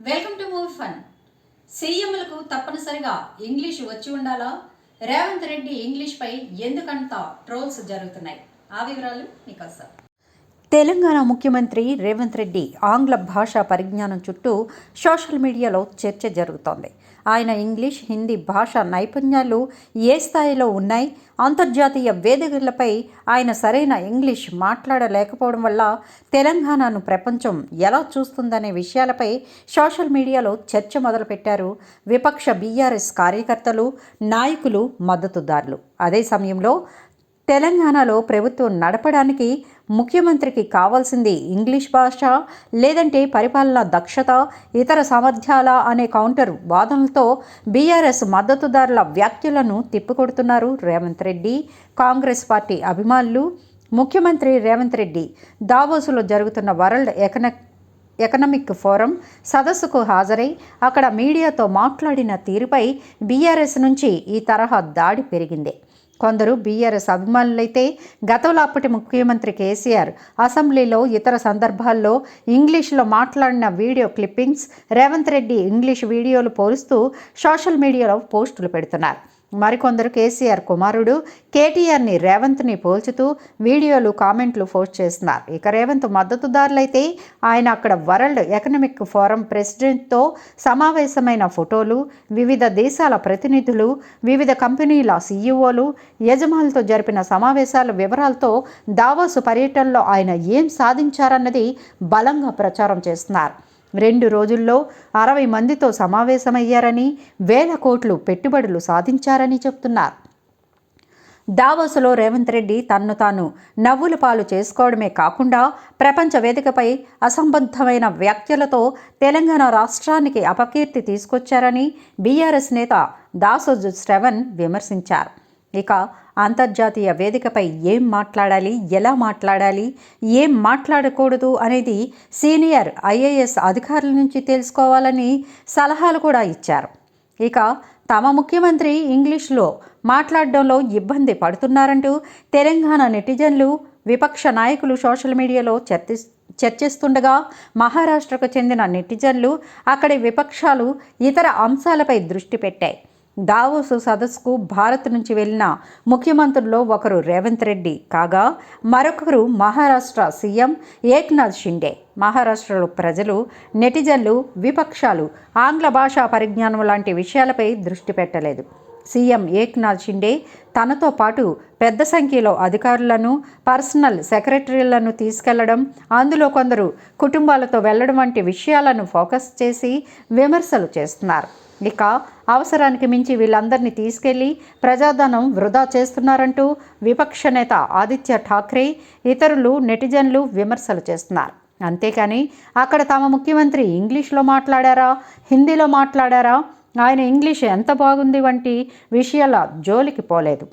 Welcome to movie fun సీఎంలకు తప్పనిసరిగా English వచ్చి ఉండాలా? రేవంత్ రెడ్డి ఇంగ్లీష్పై ఎందుకంత ట్రోల్స్ జరుగుతున్నాయి? ఆ వివరాలు మీకు తెలంగాణ ముఖ్యమంత్రి రేవంత్ రెడ్డి ఆంగ్ల భాషా పరిజ్ఞానం చుట్టూ సోషల్ మీడియాలో చర్చ జరుగుతోంది. ఆయన ఇంగ్లీష్ హిందీ భాషా నైపుణ్యాలు ఏ స్థాయిలో ఉన్నాయి? అంతర్జాతీయ వేదికలపై ఆయన సరైన ఇంగ్లీష్ మాట్లాడలేకపోవడం వల్ల తెలంగాణను ప్రపంచం ఎలా చూస్తుందనే విషయాలపై సోషల్ మీడియాలో చర్చ మొదలుపెట్టారు. విపక్ష బీఆర్ఎస్ కార్యకర్తలు నాయకులు మద్దతుదారులు. అదే సమయంలో తెలంగాణలో ప్రభుత్వం నడపడానికి ముఖ్యమంత్రికి కావాల్సింది ఇంగ్లీష్ భాష లేదంటే పరిపాలన దక్షత ఇతర సామర్థ్యాల అనే కౌంటర్ వాదనలతో బీఆర్ఎస్ మద్దతుదారుల వ్యాఖ్యలను తిప్పికొడుతున్నారు రేవంత్ రెడ్డి. కాంగ్రెస్ పార్టీ అభిమానులు ముఖ్యమంత్రి రేవంత్ రెడ్డి దావోసులో జరుగుతున్న వరల్డ్ ఎకనక్ ఎకనామిక్ ఫోరం సదస్సుకు హాజరై అక్కడ మీడియాతో మాట్లాడిన తీరుపై బీఆర్ఎస్ నుంచి ఈ తరహా దాడి పెరిగింది. కొందరు బీఆర్ఎస్ అభిమానులైతే గతంలో అప్పటి ముఖ్యమంత్రి కేసీఆర్ అసెంబ్లీలో ఇతర సందర్భాల్లో ఇంగ్లీష్లో మాట్లాడిన video clippings Revanth Reddy English వీడియోలు పోలుస్తూ సోషల్ మీడియాలో పోస్టులు పెడుతున్నారు. మరికొందరు కేసీఆర్ కుమారుడు కేటీఆర్ని రేవంత్ని పోల్చుతూ వీడియోలు కామెంట్లు పోస్ట్ చేస్తున్నారు. ఇక రేవంత్ మద్దతుదారులైతే ఆయన అక్కడ వరల్డ్ ఎకనామిక్ ఫోరం ప్రెసిడెంట్తో సమావేశమైన ఫోటోలు వివిధ దేశాల ప్రతినిధులు వివిధ కంపెనీల సీఈఓలు యజమానులతో జరిపిన సమావేశాల వివరాలతో దావోసు పర్యటనలో ఆయన ఏం సాధించారన్నది బలంగా ప్రచారం చేస్తున్నారు. రెండు రోజుల్లో అరవై మందితో సమావేశమయ్యారని వేల కోట్లు పెట్టుబడులు సాధించారని చెప్తున్నారు. దావోసులో రేవంత్ రెడ్డి తన్ను తాను నవ్వుల పాలు చేసుకోవడమే కాకుండా ప్రపంచ వేదికపై అసంబద్ధమైన వ్యాఖ్యలతో తెలంగాణ రాష్ట్రానికి అపకీర్తి తీసుకొచ్చారని బీఆర్ఎస్ నేత దాసోజు శ్రవణ్ విమర్శించారు. ఇక అంతర్జాతీయ వేదికపై ఏం మాట్లాడాలి ఎలా మాట్లాడాలి ఏం మాట్లాడకూడదు అనేది సీనియర్ ఐఏఎస్ అధికారుల నుంచి తెలుసుకోవాలని సలహాలు కూడా ఇచ్చారు. ఇక తమ ముఖ్యమంత్రి ఇంగ్లీష్లో మాట్లాడడంలో ఇబ్బంది పడుతున్నారంటూ తెలంగాణ నెటిజన్లు విపక్ష నాయకులు సోషల్ మీడియాలో చర్చి చర్చిస్తుండగా మహారాష్ట్రకు చెందిన నెటిజన్లు అక్కడి విపక్షాలు ఇతర అంశాలపై దృష్టి పెట్టాయి. దావోసు సదస్సుకు భారత్ నుంచి వెళ్ళిన ముఖ్యమంత్రుల్లో ఒకరు రేవంత్ రెడ్డి. కాగా మరొకరు మహారాష్ట్ర సీఎం ఏక్నాథ్ షిండే. మహారాష్ట్రలో ప్రజలు నెటిజన్లు విపక్షాలు ఆంగ్ల భాషా పరిజ్ఞానం లాంటి విషయాలపై దృష్టి పెట్టలేదు. సీఎం ఏక్నాథ్ షిండే తనతో పాటు పెద్ద సంఖ్యలో అధికారులను పర్సనల్ సెక్రటరీలను తీసుకెళ్ళడం అందులో కొందరు కుటుంబాలతో వెళ్ళడం వంటి విషయాలను ఫోకస్ చేసి విమర్శలు చేస్తున్నారు. ఇక అవసరానికి మించి వీళ్ళందరినీ తీసుకెళ్ళి ప్రజాధనం వృధా చేస్తున్నారంటూ విపక్ష నేత ఆదిత్య ఠాక్రే ఇతరులు నెటిజన్లు విమర్శలు చేస్తున్నారు. అంతేకాని అక్కడ తమ ముఖ్యమంత్రి ఇంగ్లీష్లో మాట్లాడారా హిందీలో మాట్లాడారా ఆయన ఇంగ్లీష్ ఎంత బాగుంది వంటి విషయాల జోలికి పోలేదు.